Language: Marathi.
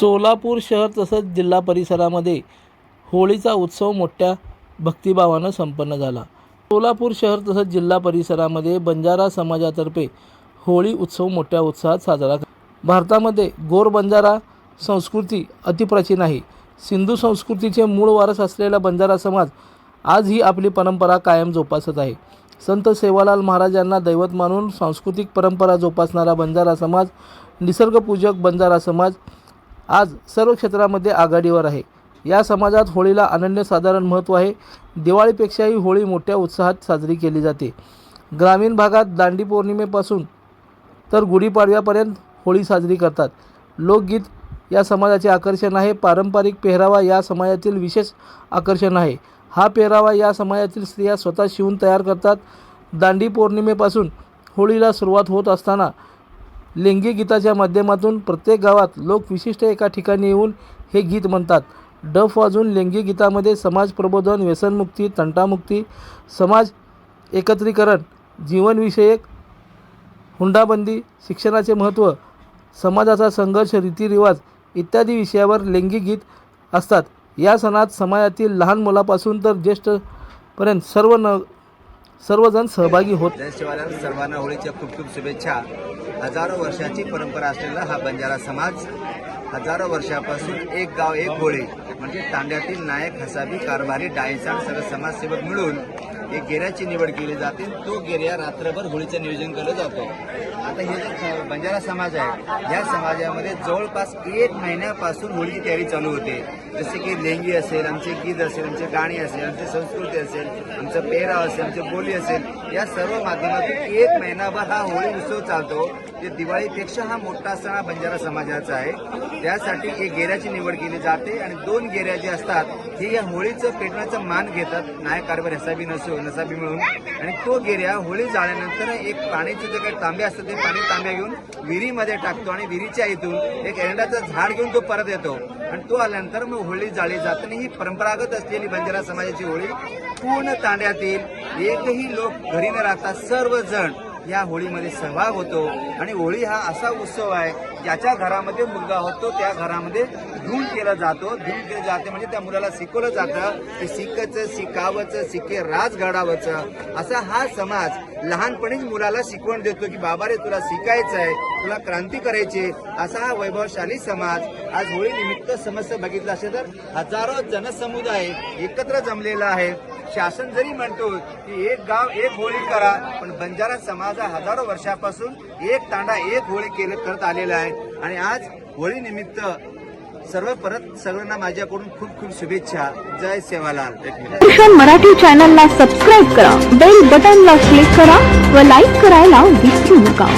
सोलापूर शहर तसंच जिल्हा परिसरामध्ये होळीचा उत्सव मोठ्या भक्तिभावानं संपन्न झाला. सोलापूर शहर तसंच जिल्हा परिसरामध्ये बंजारा समाजातर्फे होळी उत्सव मोठ्या उत्साहात साजरा भारतामध्ये गोर बंजारा संस्कृती अतिप्राचीन आहे. सिंधू संस्कृतीचे मूळ वारस असलेला बंजारा समाज आजही आपली परंपरा कायम जोपासत आहे. संत सेवालाल महाराजांना दैवत मानून सांस्कृतिक परंपरा जोपासणारा बंजारा समाज निसर्गपूजक बंजारा समाज आज सर्व क्षेत्रामध्ये आघाडीवर आहे. या समाजात होळीला अनन्यसाधारण महत्त्व आहे. दिवाळीपेक्षाही होळी मोठ्या उत्साहात साजरी केली जाते. ग्रामीण भागात दांडी पौर्णिमेपासून तर गुढीपाडव्यापर्यंत होळी साजरी करतात. लोकगीत या समाजाचे आकर्षण आहे. पारंपरिक पेहरावा या समाजातील विशेष आकर्षण आहे. हा पेहरावा या समाजातील स्त्रिया स्वतः शिवून तयार करतात. दांडी पौर्णिमेपासून होळीला सुरुवात होत असताना लेंगी गीताच्या माध्यमातून प्रत्येक गावात लोक विशिष्ट एका ठिकाणी येऊन हे गीत म्हणतात. डफ वाजून लेंगी गीतामध्ये समाज प्रबोधन व्यसनमुक्ती तंटामुक्ती समाज एकत्रीकरण जीवनविषयक हुंडाबंदी शिक्षणाचे महत्त्व समाजाचा संघर्ष रीतिरिवाज इत्यादी विषयावर लेंगी गीत असतात. या सणात समाजातील लहान मुलापासून तर ज्येष्ठपर्यंत सर्व न सर्वजण सहभागी होत सर्वांना होळीच्या खूप खूप शुभेच्छा. हजारो वर्षाची परंपरा असलेला हा बंजारा समाज हजारो वर्षापासून एक गाव एक होळी. म्हणजे तांड्यातील नायक हसाबी कारभारी डायसा सर्व समाजसेवक मिळून एक गेऱ्याची निवड केली जाते तो गेऱ्या रात्रभर होळीचं नियोजन केलं जातो. आता हे जे बंजारा समाज आहे या समाजामध्ये जवळपास एक महिन्यापासून होळीची तयारी चालू होते. जसे की लेंगी असेल आमचे गीत असेल आमचे गाणी असेल आमची संस्कृती असेल आमचं पेहराव असेल आमची बोली असेल या सर्व माध्यमातून एक महिनाभर हा होळी उत्सव चालतो. जे दिवाळीपेक्षा हा मोठा सण हा बंजारा समाजाचा आहे. त्यासाठी एक गेऱ्याची निवड केली जाते आणि दोन गेऱ्या जे असतात हे या होळीचं पेटण्याचा मान घेतात. नायक कारभार हसाबी नसो. नसाबी मिळून आणि तो गिर्या होळी जाळल्यानंतर एक पाण्याचे जे काही तांबे असतात ते पाणी तांब्या घेऊन विहिरीमध्ये टाकतो आणि विहिरीच्या इथून एक एरंडाचं झाड घेऊन तो परत येतो. आणि तो आल्यानंतर मग होळी जाळली जाते आणि ही परंपरागत असलेली बंजारा समाजाची होळी पूर्ण तांड्यातील एकही लोक घरी न राहता सर्वजण या होळीमध्ये सहभाग होतो. आणि होळी हा असा उत्सव आहे ज्याच्या घरामध्ये मुलगा होतो त्या घरामध्ये धून केला जातो. धून केलं जाते म्हणजे त्या मुलाला शिकवलं जातं. की शिकायचं शिकावचं शिके राज घडावचं असा हा समाज लहानपणीच मुलाला शिकवण देतो की बाबा रे तुला शिकायचं आहे तुला क्रांती करायची असा हा वैभवशाली समाज आज होळी निमित्त समस्या बघितलं असेल तर हजारो जनसमुदाय एकत्र जमलेला आहे. शासन जरी म्हणतो की एक गाव एक होळी करा पण बंजारा समाज हा हजारो वर्षापासून एक तांडा एक होळी केलं करत आलेला आहे. आणि आज होळी निमित्त सर्व परत सर्वांना माझ्याकडून खूप खूप शुभेच्छा. जय सेवालाल. एक मराठी चॅनलला सबस्क्राईब करा. बेल बटनला क्लिक करा व लाईक करायला विसरू नका.